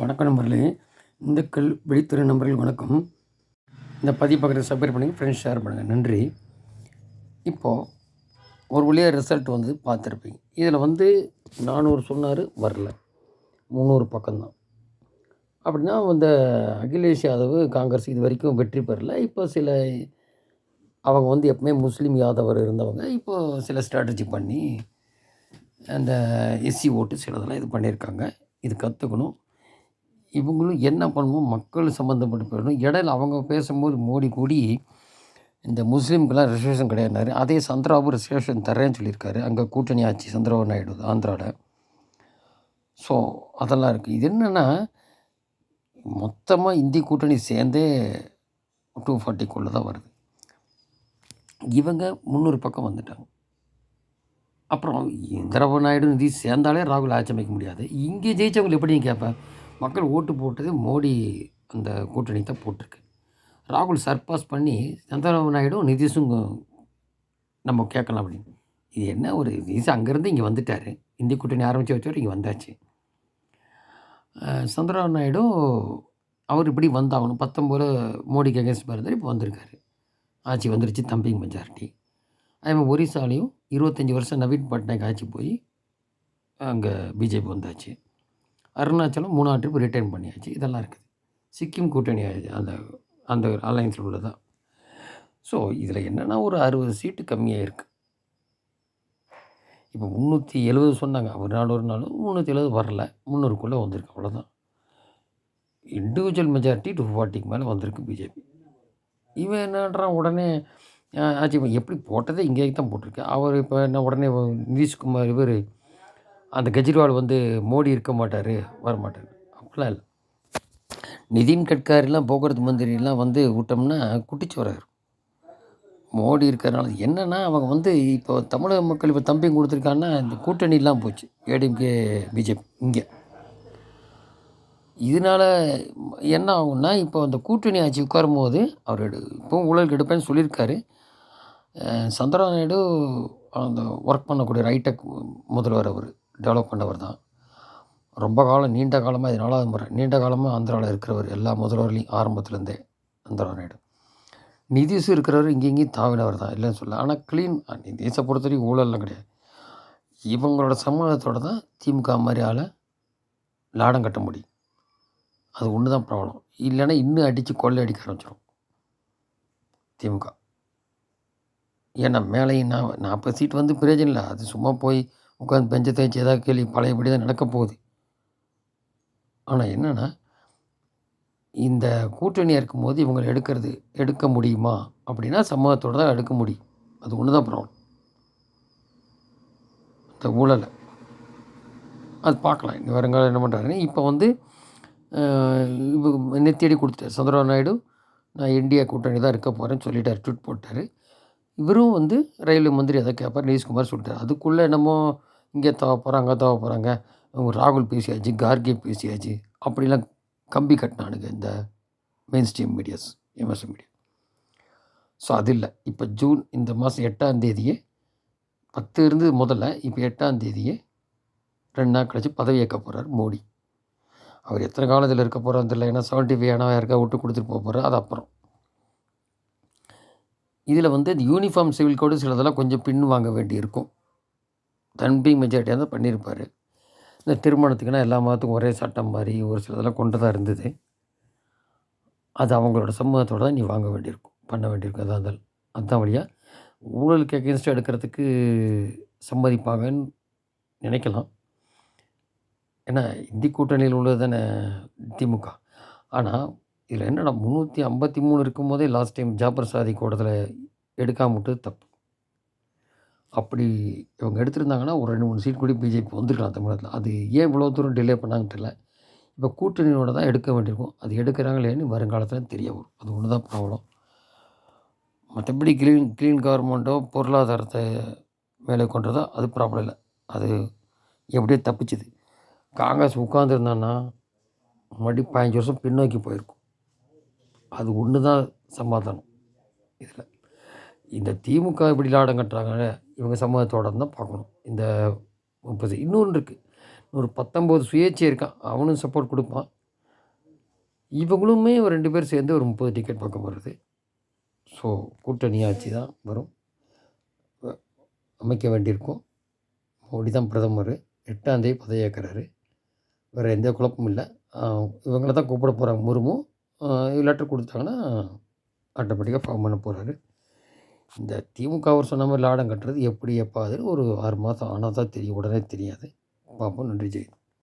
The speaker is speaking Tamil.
வணக்கம் நண்பர்களே. இந்துக்கள் வெளித்துறை நம்பர்கள் வணக்கம். இந்த பதிவு பார்க்குற சப்ஸ்கிரைப் பண்ணி ஃப்ரெண்ட்ஸ் ஷேர் பண்ணுங்கள் நன்றி. இப்போது ஒரு வழியாக ரிசல்ட் வந்து பார்த்துருப்பீங்க. இதில் வந்து நானூறு சொன்னார் வரல. முந்நூறு பக்கம்தான். அப்படின்னா இந்த அகிலேஷ் யாதவ் காங்கிரஸ் இது வரைக்கும் வெற்றி பெறல. இப்போ சில அவங்க வந்து எப்பவுமே முஸ்லீம் யாதவர் இருந்தவங்க இப்போ சில ஸ்ட்ராட்டஜி பண்ணி அந்த எஸ்சி ஓட்டு சிலதெல்லாம் இது பண்ணியிருக்காங்க. இது கற்றுக்கணும் இவங்களும் என்ன பண்ணணும் மக்கள் சம்மந்தப்பட்டு போயிடணும் இடையில அவங்க பேசும்போது மோடி கூடி இந்த முஸ்லீம்க்கெல்லாம் ரிசர்வேஷன் கிடையாதுனாரு. அதே சந்திராபு ரிசர்வேஷன் தரேன்னு சொல்லியிருக்காரு. அங்கே கூட்டணி ஆச்சு சந்திரபாபு நாயுடு ஆந்திராவில் ஸோ அதெல்லாம் இருக்குது இது என்னென்னா மொத்தமாக இந்தி கூட்டணி சேர்ந்தே டூ ஃபார்ட்டிக்குள்ளே தான் வருது. இவங்க முந்நூறு பக்கம் வந்துட்டாங்க. அப்புறம் சந்திரபாபு நாயுடு நிதி சேர்ந்தாலே ராகுல் ஆட்சி அமைக்க முடியாது. இங்கே ஜெயித்தவங்களை எப்படி கேட்பேன் மக்கள் ஓட்டு போட்டது மோடி அந்த கூட்டணி தான் போட்டிருக்கு. ராகுல் சர்பாஸ் பண்ணி சந்திரபாபு நாயுடும் நிதிஷும் நம்ம கேட்கலாம் அப்படின்னு. இது என்ன ஒரு நிதிஷ் அங்கேருந்து இங்கே வந்துட்டார். இந்திய கூட்டணி ஆரம்பித்து வச்சவர் இங்கே வந்தாச்சு. சந்திரபாபு நாயுடு அவர் இப்படி வந்தாகணும். பத்தொம்போது மோடிக்கு அகேன்ஸ்ட் இருந்தார் இப்போ வந்திருக்காரு. ஆட்சி வந்துருச்சு தம்பிங் மெஜாரிட்டி அதே மாதிரி ஒரிசாலையும் இருபத்தஞ்சி வருஷம் நவீன் பட்நாயக் ஆட்சி போய் அங்கே பிஜேபி வந்தாச்சு. அருணாச்சலம் மூணாவது ட்ரிப் ரிட்டர்ன் பண்ணியாச்சு. இதெல்லாம் இருக்குது. சிக்கிம் கூட்டணி ஆயிடுச்சு. அந்த அந்த அலையன்ஸில் உள்ளதான் ஸோ இதில் என்னென்னா ஒரு அறுபது சீட்டு கம்மியாக இருக்குது இப்போ முந்நூற்றி எழுபது சொன்னாங்க. ஒரு நாள் ஒரு நாள் முந்நூற்றி எழுபது வரல. முந்நூறுக்குள்ளே வந்திருக்கு. அவ்வளோதான் இண்டிவிஜுவல் மெஜாரிட்டி டூ ஃபார்ட்டிக்கு மேலே வந்திருக்கு பிஜேபி இவன் என்னன்றான்? உடனே ஆச்சு எப்படி போட்டதே இங்கே தான் போட்டிருக்கு. அவர் இப்போ என்ன உடனே நிதிஷ்குமார் இவர் அந்த கெஜ்ரிவால் வந்து மோடி இருக்க மாட்டார் வர மாட்டார் அப்படிலாம் இல்லை. நிதின் கட்காரிலாம் போக்குவரத்து மந்திரிலாம் வந்து விட்டோம்னா குட்டிச்சோரார் மோடி இருக்கிறனால என்னென்னா அவங்க வந்து இப்போ தமிழக மக்கள் இப்போ தம்பி கொடுத்துருக்காங்கன்னா இந்த கூட்டணிலாம் போச்சு ஏடிஎம்கே பிஜேபி இங்கே. இதனால் என்ன ஆகும்னா இப்போ அந்த கூட்டணி ஆட்சி உட்காரும் போது அவர் எடு இப்போ ஊழல் எடுப்பேன்னு சொல்லியிருக்காரு. அஹ் சந்திரபாபு நாயுடு அந்த ஒர்க் பண்ணக்கூடிய ரைட்டக் முதல்வர் அவர். டெவலப் பண்ணவர் தான். ரொம்ப காலம் நீண்ட காலமாக இது நாலாவது முறை. நீண்ட காலமாக ஆந்திராவில் இருக்கிறவர் எல்லா முதல்வர்களையும் ஆரம்பத்துலேருந்தே ஆந்திரா நாயுடு நிதிஷும் இருக்கிறவர் இங்கே இங்கேயும் தாவினவர் தான் இல்லைன்னு சொல்ல ஆனால் க்ளீன் நிதிஷை பொறுத்தவரைக்கும் ஊழல்லாம் கிடையாது. இவங்களோட சம்மதத்தோட தான் திமுக மாதிரி ஆளை லாடம் கட்ட முடியும். அது ஒன்று தான் ப்ராப்ளம். இல்லைன்னா இன்னும் அடித்து கொள்ளை அடிக்க ஆரம்பிச்சிடும் திமுக. ஏன்னா மேலேயும் நான் நாற்பது சீட் வந்து பிரயோஜனம் இல்லை. அது சும்மா போய் உட்காந்து பெஞ்சை தேய்ச்சி ஏதாவது கேள்வி பழையபடி தான் நடக்க போகுது. ஆனால் என்னென்னா இந்த கூட்டணியாக இருக்கும்போது இவங்களை எடுக்கிறது எடுக்க முடியுமா? அப்படின்னா சமூகத்தோடு தான் எடுக்க முடியும். அது ஒன்று தான் ப்ராப்ளம் இந்த ஊழலை. அது பார்க்கலாம். இந்த வருங்காலம் என்ன பண்ணுறாருன்னு இப்போ வந்து இப்போ நெத்தியடி கொடுத்துட்டார். சந்திரபாபு நாயுடு நான் இந்தியா கூட்டணி தான் இருக்க போகிறேன்னு சொல்லிட்டார் ட்விட் போட்டார். இவரும் வந்து ரயில்வே மந்திரி அதை கேட்பார் நிதிஷ்குமார் சொல்லிட்டார். அதுக்குள்ளே என்னமோ இங்கே தவ போகிறாங்க அங்கே தவ போகிறாங்க. ராகுல் பேசியாச்சு கார்கே பேசியாச்சு. அப்படிலாம் கம்பி கட்டினானுங்க இந்த main stream medias MSM media so அது இல்லை. இப்போ ஜூன் இந்த மாதம் எட்டாம் தேதியே பத்து இருந்து முதல்ல இப்போ எட்டாம் தேதியே ரெண்டு நாள் கழிச்சு பதவி ஏற்க போகிறார் மோடி. அவர் எத்தனை காலத்தில் இருக்க போகிறான்னு தெரியல. ஏன்னா செவன்ட்டி ஃபைவ் ஆனால் யாருக்கா விட்டு கொடுத்துட்டு போக போகிறார். அது அப்புறம். இதில் வந்து இந்த யூனிஃபார்ம் சிவில் கோடு சிலதெல்லாம் கொஞ்சம் பின் வாங்க வேண்டி இருக்கும் தன்பி மெஜாரிட்டியாக தான் பண்ணியிருப்பார். இந்த திருமணத்துக்குன்னா எல்லா மதத்துக்கும் ஒரே சட்டம் மாதிரி ஒரு சிலதெல்லாம் கொண்டு தான் இருந்தது. அது அவங்களோட சமூகத்தோட தான் நீ வாங்க வேண்டியிருக்கும் பண்ண வேண்டியிருக்கும். அதான் அதில் அதுதான் வழியாக ஊழலுக்கு அகேன்ஸ்டாக எடுக்கிறதுக்கு சம்மதிப்பாங்கன்னு நினைக்கலாம். ஏன்னா இந்தி கூட்டணியில் உள்ளது தானே திமுக. ஆனால் இதில் என்னடா முந்நூற்றி ஐம்பத்தி மூணு இருக்கும்போதே லாஸ்ட் டைம் ஜாபர் சாதி கூடத்தில் எடுக்காம விட்டது தப்பு. அப்படி இவங்க எடுத்திருந்தாங்கன்னா ஒரு ரெண்டு மூணு சீட் கூட பிஜேபி வந்திருக்கலாம் தமிழகத்தில். அது ஏன் இவ்வளோ தூரம் டிலே பண்ணாங்கன்னு தெரியல. இப்போ கூட்டணியோட தான் எடுக்க வேண்டியிருக்கும். அது எடுக்கிறாங்களேன்னு வருங்காலத்தில் தெரிய வரும். அது ஒன்று தான் ப்ராப்ளம். மற்றபடி க்ளீன் க்ளீன் கவர்மெண்ட்டோ பொருளாதாரத்தை மேலே கொண்டதோ அது ப்ராப்ளம் இல்லை. அது எப்படியோ தப்பிச்சுது. காங்கிரஸ் உட்காந்துருந்தான்னா மறுபடியும் பதினஞ்சு வருஷம் பின்னோக்கி போயிருக்கும். அது ஒன்று தான் சமாதானம். இதில் இந்த திமுக இப்படி லாடம் கட்டுறாங்க இவங்க சமூகத்தோட தான் பார்க்கணும். இந்த முப்பது இன்னொன்று இருக்குது ஒரு பத்தொம்போது சுயேட்சை இருக்கான் அவனும் சப்போர்ட் கொடுப்பான். இவங்களுமே ஒரு ரெண்டு பேர் சேர்ந்து ஒரு முப்பது டிக்கெட் பக்கம் வருது ஸோ கூட்டணி ஆட்சி தான் வரும். அமைக்க வேண்டியிருக்கும். மோடி தான் பிரதமர். எட்டாந்தேதி பதவியேற்கிறாரு. வேறு எந்த குழப்பமும் இல்லை. இவங்கள தான் கூப்பிட போகிறாங்க முருமும் லெட்டர் கொடுத்தாங்கன்னா ஆட்டோமேட்டிக்காக ஃபார்ம் பண்ண போகிறாரு இந்த திமுக அவர் சொன்ன மாதிரி லாடம் கட்டுறது எப்படி எப்போ அது ஒரு ஆறு மாதம் ஆனால் தான் தெரியும். உடனே தெரியாது. பார்ப்போம். நன்றி. ஜெய்